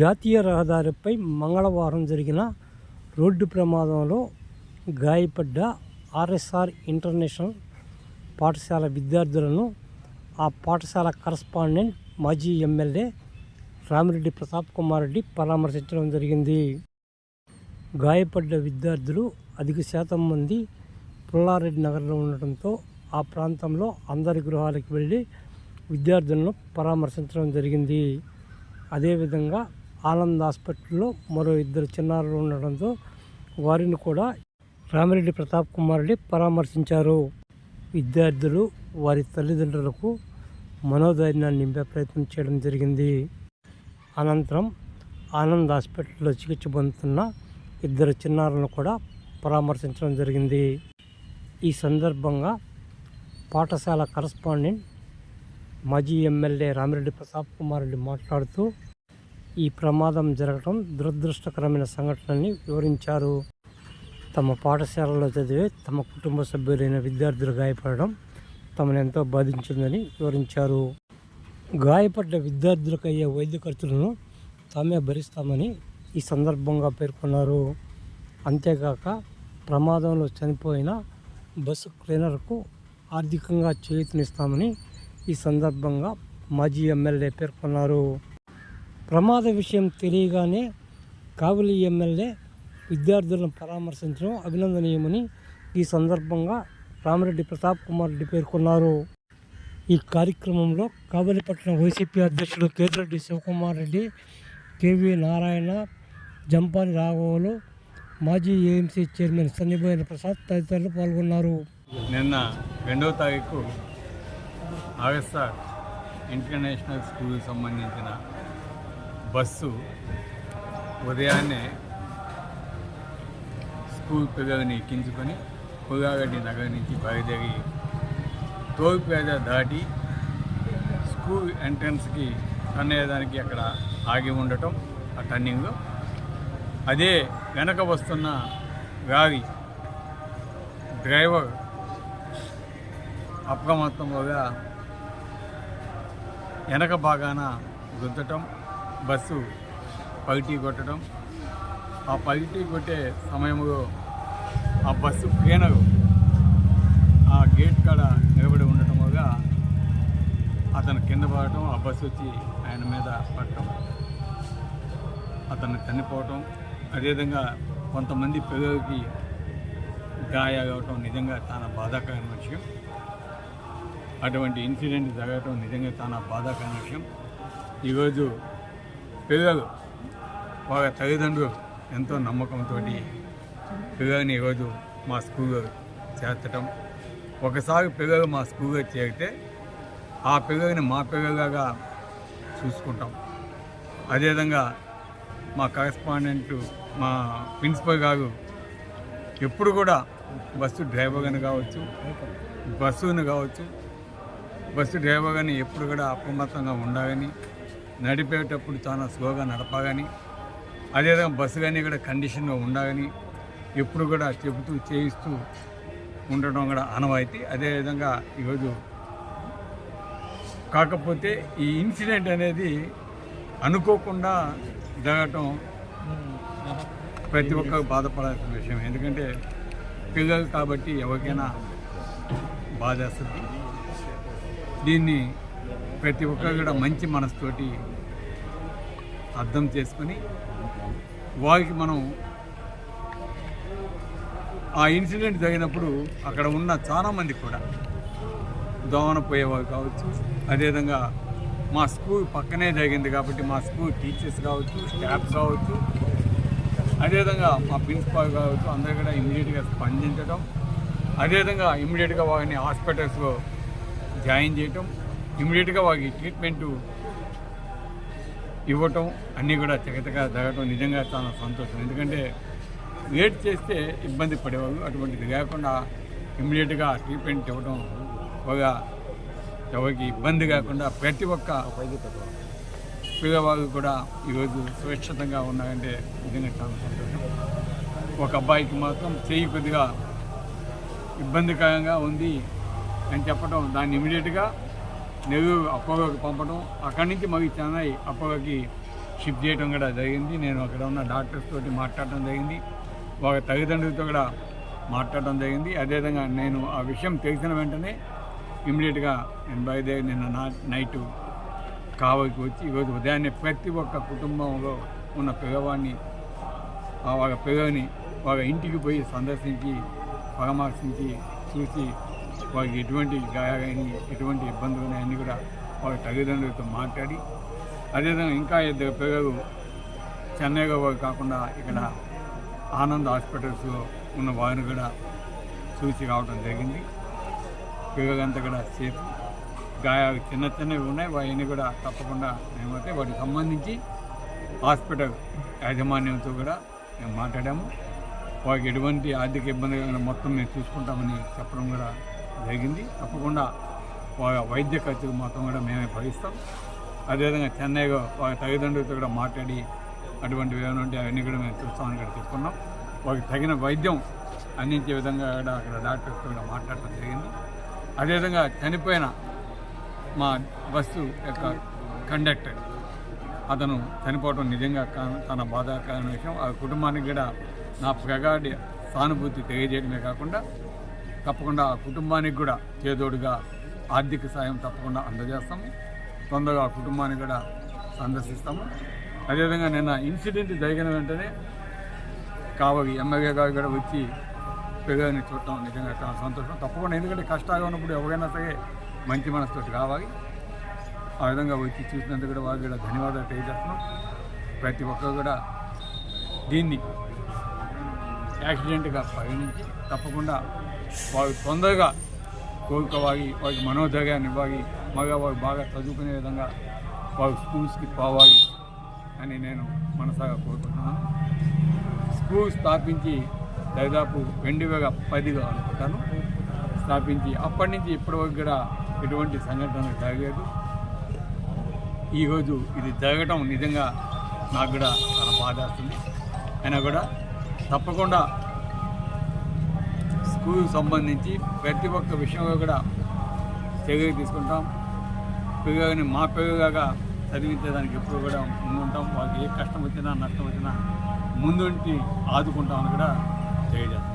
జాతీయ రహదారిపై మంగళవారం జరిగిన రోడ్డు ప్రమాదంలో గాయపడ్డ ఆర్ఎస్ఆర్ ఇంటర్నేషనల్ పాఠశాల విద్యార్థులను ఆ పాఠశాల కరస్పాండెంట్ మాజీ ఎమ్మెల్యే రామిరెడ్డి ప్రతాప్ కుమార్ రెడ్డి పరామర్శించడం జరిగింది. గాయపడ్డ విద్యార్థులు అధిక శాతం మంది పుల్లారెడ్డి నగరంలో ఉండటంతో ఆ ప్రాంతంలో అందరి గృహాలకు వెళ్ళి విద్యార్థులను పరామర్శించడం జరిగింది. అదేవిధంగా ఆనంద్ హాస్పిటల్లో మరో ఇద్దరు చిన్నారులు ఉండడంతో వారిని కూడా రామిరెడ్డి ప్రతాప్ కుమార్ రెడ్డి పరామర్శించారు. విద్యార్థులు వారి తల్లిదండ్రులకు మనోధైర్యాన్ని నింపే ప్రయత్నం చేయడం జరిగింది. అనంతరం ఆనంద్ హాస్పిటల్లో చికిత్స పొందుతున్న ఇద్దరు చిన్నారులను కూడా పరామర్శించడం జరిగింది. ఈ సందర్భంగా పాఠశాల కరస్పాండెంట్ మాజీ ఎమ్మెల్యే రామిరెడ్డి ప్రతాప్ కుమార్ రెడ్డి మాట్లాడుతూ ఈ ప్రమాదం జరగడం దురదృష్టకరమైన సంఘటనని వివరించారు. తమ పాఠశాలలో చదివే తమ కుటుంబ సభ్యులైన విద్యార్థులు గాయపడడం తమను ఎంతో బాధించిందని వివరించారు. గాయపడ్డ విద్యార్థులకు అయ్యే వైద్య ఖర్చులను తామే భరిస్తామని ఈ సందర్భంగా పేర్కొన్నారు. అంతేకాక ప్రమాదంలో చనిపోయిన బస్సు క్లీనర్కు ఆర్థికంగా చేయూతనిస్తామని ఈ సందర్భంగా మాజీ ఎమ్మెల్యే పేర్కొన్నారు. ప్రమాద విషయం తెలియగానే కావలి ఎమ్మెల్యే విద్యార్థులను పరామర్శించడం అభినందనీయమని ఈ సందర్భంగా రామిరెడ్డి ప్రతాప్ కుమార్ రెడ్డి పేర్కొన్నారు. ఈ కార్యక్రమంలో కావలిపట్నం వైసీపీ అధ్యక్షుడు కేతిరెడ్డి శివకుమార్ రెడ్డి కేవీ నారాయణ జంపాని రాఘవులు మాజీ ఏఎంసీ చైర్మన్ సన్నిబోయిన ప్రసాద్ తదితరులు పాల్గొన్నారు. నిన్న రెండవ తారీఖు ఆగస్టా ఇంటర్నేషనల్ స్కూల్కి సంబంధించిన బస్సు ఉదయాన్నే స్కూల్ పిల్లల్ని ఎక్కించుకొని పుల్లాగడ్డి నగర్ నుంచి బయలుదేరి తోలుపేద దాటి స్కూల్ ఎంట్రన్స్కి టర్న్ అక్కడ ఆగి ఉండటం ఆ టర్నింగ్లో. అదే వెనక వస్తున్న గారి డ్రైవర్ అప్రమత్తంగా వెనక భాగాన గుద్దటం బస్సు పగిటి కొట్టడం. ఆ పగిటి కొట్టే సమయంలో ఆ బస్సు క్లీనరు ఆ గేట్ కాడ నిలబడి ఉండటం వల్ల అతను కింద పడటం ఆ బస్సు వచ్చి ఆయన మీద పడటం అతన్ని చనిపోవటం అదేవిధంగా కొంతమంది పిల్లలకి గాయాలు అవటం నిజంగా చాలా బాధాకరమైన విషయం. అటువంటి ఇన్సిడెంట్ జరగటం నిజంగా చాలా బాధాకరమైన విషయం. ఈరోజు పిల్లలు. వాళ్ళ తల్లిదండ్రులు ఎంతో నమ్మకంతో పిల్లల్ని ఈరోజు మా స్కూల్లో చేర్చటం. ఒకసారి పిల్లలు మా స్కూల్లో చేరితే ఆ పిల్లల్ని మా పిల్లలుగా చూసుకుంటాం. అదేవిధంగా మా కరెస్పాండెంట్ మా ప్రిన్సిపల్ గారు ఎప్పుడు కూడా బస్సు డ్రైవర్గాని కావచ్చు బస్సును కావచ్చు. బస్సు డ్రైవర్ కానీ ఎప్పుడు కూడా అప్రమత్తంగా ఉండాలని నడిపేటప్పుడు చాలా స్లోగా నడపగాని అదేవిధంగా బస్సు కానీ కూడా కండిషన్లో ఉండగాని ఎప్పుడు కూడా చెబుతూ చేయిస్తూ ఉండటం కూడా అనవాయితీ అదేవిధంగా ఈరోజు కాకపోతే ఈ ఇన్సిడెంట్ అనేది అనుకోకుండా జరగటం ప్రతి ఒక్కరు బాధపడాల్సిన విషయం. ఎందుకంటే పిల్లలు కాబట్టి ఎవరికైనా బాధేస్తుంది. దీన్ని ప్రతి ఒక్కరు కూడా మంచి మనసుతోటి అర్థం చేసుకొని వారికి మనం ఆ ఇన్సిడెంట్ జరిగినప్పుడు అక్కడ ఉన్న చాలామంది కూడా దోమన పోయేవారు కావచ్చు. అదేవిధంగా మా స్కూల్ పక్కనే జరిగింది కాబట్టి మా స్కూల్ టీచర్స్ కావచ్చు స్టాఫ్ కావచ్చు. అదేవిధంగా మా ప్రిన్సిపాల్ కావచ్చు అందరూ కూడా ఇమీడియట్గా స్పందించడం అదేవిధంగా ఇమీడియట్గా వారిని హాస్పిటల్స్లో జాయిన్ చేయటం. ఇమీడియట్గా వారికి ట్రీట్మెంటు ఇవ్వటం అన్నీ కూడా చకచకా జరగటం నిజంగా చాలా సంతోషం. ఎందుకంటే లేట్ చేస్తే ఇబ్బంది పడేవాళ్ళు. అటువంటిది లేకుండా ఇమ్మీడియట్గా ట్రీట్మెంట్ ఇవ్వడం ఒక ఎవరికి ఇబ్బంది కాకుండా ప్రతి ఒక్క పిల్లవాళ్ళు కూడా ఈరోజు సురక్షితంగా ఉన్నారంటే నిజంగా చాలా సంతోషం. ఒక అబ్బాయికి మాత్రం చేయి కొద్దిగా ఇబ్బందికరంగా ఉంది అని చెప్పడం దాన్ని ఇమీడియట్గా నెల్లూరు అపోలోకి పంపడం అక్కడి నుంచి మళ్ళీ చెన్నై అప్పవకి షిఫ్ట్ చేయడం కూడా జరిగింది. నేను అక్కడ ఉన్న డాక్టర్స్ తోటి మాట్లాడటం జరిగింది. వాళ్ళ తల్లిదండ్రులతో కూడా మాట్లాడడం జరిగింది. అదేవిధంగా నేను ఆ విషయం తెలిసిన వెంటనే ఇమ్మీడియట్గా నేను బయలుదేరి నిన్న నా నైట్ కావలికి వచ్చి ఈరోజు ఉదయాన్నే ప్రతి ఒక్క కుటుంబంలో ఉన్న పిల్లవాడిని ఆ వాళ్ళ పిల్లని వాళ్ళ ఇంటికి పోయి సందర్శించి పరామర్శించి చూసి వారికి ఎటువంటి గాయాలని ఎటువంటి ఇబ్బందులు అన్నీ కూడా వారి తల్లిదండ్రులతో మాట్లాడి అదేవిధంగా ఇంకా ఇద్దరు పిల్లలు చెన్నైలో వాళ్ళు కాకుండా ఇక్కడ ఆనంద్ హాస్పిటల్స్లో ఉన్న వారిని కూడా చూసి రావడం జరిగింది. పిల్లలంతా కూడా సేఫ్. గాయాలు చిన్న చిన్నవి ఉన్నాయి వాటిని కూడా తప్పకుండా మేమైతే వాటికి సంబంధించి హాస్పిటల్ యాజమాన్యంతో కూడా మేము మాట్లాడాము. వారికి ఎటువంటి ఆర్థిక ఇబ్బంది మొత్తం మేము చూసుకుంటామని చెప్పడం కూడా జరిగింది. తప్పకుండా వైద్య ఖర్చులు మొత్తం కూడా మేమే భరిస్తాం. అదేవిధంగా చెన్నైలో తల్లిదండ్రులతో కూడా మాట్లాడి అటువంటివి ఏమైనా ఉంటే అవన్నీ కూడా మేము చూస్తామని కూడా చెప్పుకున్నాం. వాళ్ళకి తగిన వైద్యం అందించే విధంగా కూడా అక్కడ డాక్టర్స్తో కూడా మాట్లాడటం జరిగింది. అదేవిధంగా చనిపోయిన మా బస్సు యొక్క కండక్టర్ అతను చనిపోవడం నిజంగా తన బాధాకరమైన విషయం. ఆ కుటుంబానికి కూడా నా ప్రగాఢ సానుభూతి తెలియజేయడమే కాకుండా తప్పకుండా ఆ కుటుంబానికి కూడా చేదోడుగా ఆర్థిక సాయం తప్పకుండా అందజేస్తాము. తొందరగా కుటుంబాన్ని కూడా సందర్శిస్తాము. అదేవిధంగా నిన్న ఇన్సిడెంట్ జరిగిన వెంటనే కావలి ఎమ్మెల్యే గారు కూడా వచ్చి పిల్లల్ని చూడటం నిజంగా చాలా సంతోషం. తప్పకుండా ఎందుకంటే కష్టాలు ఉన్నప్పుడు ఎవరైనా సరే మంచి మనసుతోటి కావాలి ఆ విధంగా వచ్చి చూసినందుకు కూడా వారికి కూడా ధన్యవాదాలు తెలియజేస్తున్నాం. ప్రతి ఒక్కరు కూడా దీన్ని యాక్సిడెంట్గా పరిగణించి తప్పకుండా వారు తొందరగా కోరుకోవాలి వారికి మనోధైర్యాన్ని ఇవ్వాలి మగ వారు బాగా చదువుకునే విధంగా వారు స్కూల్స్కి పోవాలి అని నేను మనసాగా కోరుకుంటున్నాను. స్కూల్ స్థాపించి దాదాపు రెండు వేల పదిలో అనుకుంటాను. స్థాపించి అప్పటి నుంచి ఇప్పటివరకు కూడా ఎటువంటి సంఘటన జరగలేదు. ఈరోజు ఇది జరగటం నిజంగా నాకు కూడా చాలా బాధేస్తుంది. అయినా కూడా తప్పకుండా స్కూల్ సంబంధించి ప్రతి ఒక్క విషయంలో కూడా చర్యలు తీసుకుంటాం. పిల్లలని మా పిల్లలుగా చదివించేదానికి ఎప్పుడు కూడా ముందుంటాం. వాళ్ళకి ఏ కష్టం వచ్చినా నష్టం వచ్చినా ముందుంటి ఆదుకుంటామని కూడా తెలియజేస్తాం.